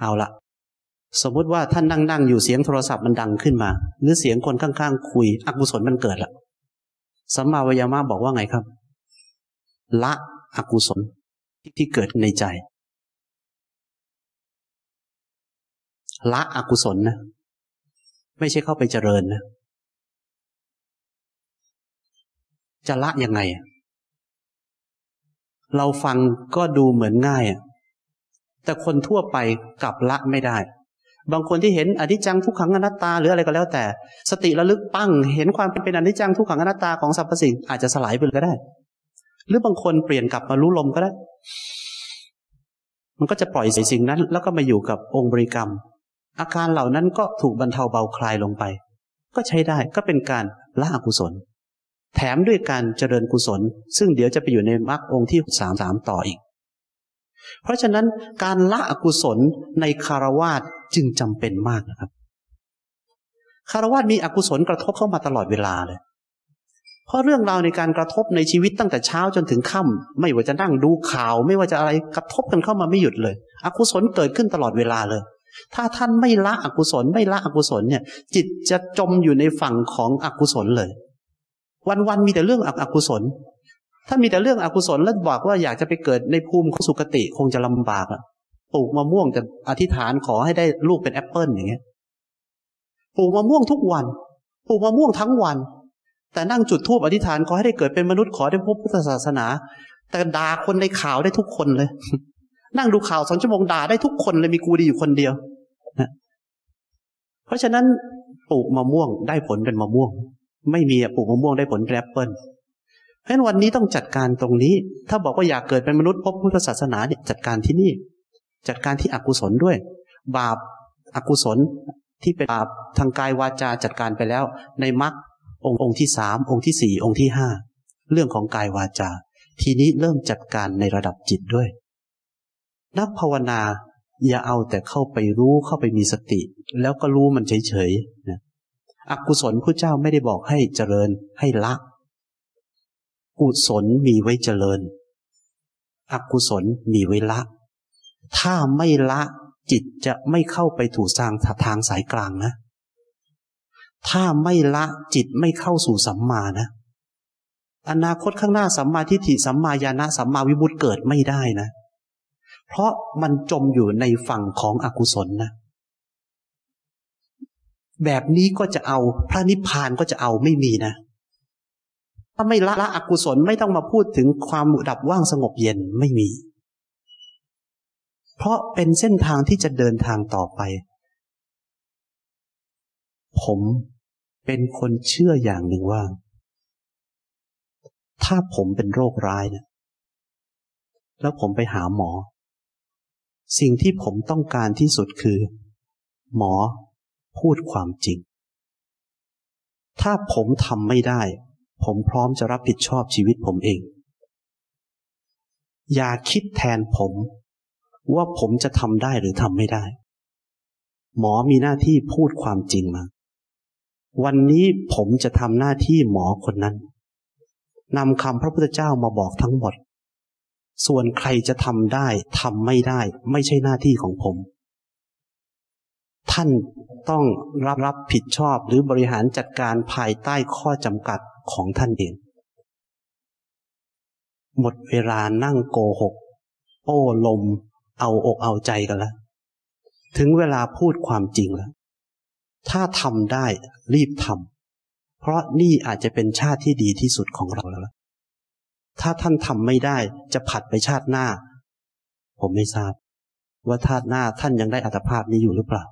เอาละสมมุติว่าท่านนั่งนั่งอยู่เสียงโทรศัพท์มันดังขึ้นมา หรือเสียงคนข้างๆคุยอกุศลมันเกิดละสัมมาวิยามะบอกว่าไงครับ ละอกุศลที่เกิดในใจ ละอกุศลนะ ไม่ใช่เข้าไปเจริญนะ จะละยังไง เราฟังก็ดูเหมือนง่ายอะ แต่คนทั่วไปกลับละไม่ได้ บางคนที่เห็นอนิจจังทุกขังอนัตตาหรืออะไรก็แล้วแต่ สติระลึกปั้ง เห็นความเป็นอนิจจังทุกขังอนัตตาของสรรพสิ่งอาจจะสลายไปก็ได้ หรือบางคนเปลี่ยนกลับมารู้ลมก็ได้ มันก็จะปล่อยสิ่งนั้น แล้วก็มาอยู่กับองค์บริกรรม อาการเหล่านั้นก็ถูกบรรเทาเบาคลายลงไป ก็ใช้ได้ก็เป็นการละอกุศล แถมด้วยการเจริญกุศล ซึ่งเดี๋ยวจะไปอยู่ในมรรคองค์ที่สามสามต่ออีก เพราะฉะนั้นการละอกุศลในคารวาสจึงจำเป็นมากนะครับ คารวะมีอกุศลกระทบเข้ามาตลอดเวลาเลย เพราะเรื่องราวในการกระทบในชีวิตตั้งแต่เช้าจนถึงค่ำไม่ว่าจะนั่งดูข่าว ไม่ว่าจะอะไรกระทบกันเข้ามาไม่หยุดเลย อกุศลเกิดขึ้นตลอดเวลาเลย ถ้าท่านไม่ละอกุศลไม่ละอกุศลเนี่ย จิตจะจมอยู่ในฝั่งของอกุศลเลย วันๆมีแต่เรื่องอกุศล ถ้ามีแต่เรื่องอกุศลแล้วบอกว่าอยากจะไปเกิดในภูมิของสุคติคงจะลำบากอะปลูกมะม่วงจะอธิษฐานขอให้ได้ลูกเป็นแอปเปิลอย่างเงี้ย ปลูกมะม่วงทุกวัน ปลูกมะม่วงทั้งวัน แต่นั่งจุดทูบอธิษฐานขอให้ได้เกิดเป็นมนุษย์ขอได้พบพุทธศาสนา แต่ด่าคนในข่าวได้ทุกคนเลย นั่งดูข่าวสองชั่วโมงด่าได้ทุกคนเลยมีกูดีอยู่คนเดียวนะเพราะฉะนั้นปลูกมะม่วงได้ผลเป็นมะม่วง ไม่มีปลูกมะม่วงได้ผลแอปเปิล ฉะนั้นวันนี้ต้องจัดการตรงนี้ ถ้าบอกว่าอยากเกิดเป็นมนุษย์พบพุทธศาสนาเนี่ยจัดการที่นี่ จัดการที่อกุศลด้วย บาปอากุศลที่เป็นบาปทางกายวาจาจัดการไปแล้ว ในมรรคองค์องค์ที่สามองค์ที่สี่องค์ที่ห้าเรื่องของกายวาจา ทีนี้เริ่มจัดการในระดับจิตด้วย นักภาวนาอย่าเอาแต่เข้าไปรู้เข้าไปมีสติ แล้วก็รู้มันเฉยๆนะอกุศลพระเจ้าไม่ได้บอกให้เจริญให้ละ กุศลมีไว้เจริญ อกุศลมีไว้ละ ถ้าไม่ละจิตจะไม่เข้าไปถูกทางทางสายกลางนะ ถ้าไม่ละจิตไม่เข้าสู่สัมมานะ อนาคตข้างหน้าสัมมาทิฏฐิสัมมาญาณะสัมมาวิมุตติเกิดไม่ได้นะ เพราะมันจมอยู่ในฝั่งของอกุศลนะ แบบนี้ก็จะเอาพระนิพพานก็จะเอาไม่มีนะ ถ้าไม่ละละอกุศลไม่ต้องมาพูดถึงความดับว่างสงบเย็นไม่มี เพราะเป็นเส้นทางที่จะเดินทางต่อไป ผมเป็นคนเชื่ออย่างหนึ่งว่า ถ้าผมเป็นโรคร้ายนะแล้วผมไปหาหมอ สิ่งที่ผมต้องการที่สุดคือ หมอพูดความจริง ถ้าผมทำไม่ได้ ผมพร้อมจะรับผิดชอบชีวิตผมเอง อย่าคิดแทนผม ว่าผมจะทำได้หรือทำไม่ได้ หมอมีหน้าที่พูดความจริงมา วันนี้ผมจะทำหน้าที่หมอคนนั้นนำคำพระพุทธเจ้ามาบอกทั้งหมด ส่วนใครจะทำได้ทำไม่ได้ ไม่ใช่หน้าที่ของผม ท่านต้องรับรับผิดชอบหรือบริหารจัดการภายใต้ข้อจำกัด ของท่านเอง หมดเวลานั่งโกหก โอ้ลม เอาอกเอาใจกันแล้ว ถึงเวลาพูดความจริงแล้ว ถ้าทำได้รีบทำเพราะนี่อาจจะเป็นชาติที่ดีที่สุดของเราแล้ว ถ้าท่านทำไม่ได้จะผัดไปชาติหน้า ผมไม่ทราบ ว่าชาติหน้าท่านยังได้อัตภาพนี้อยู่หรือเปล่า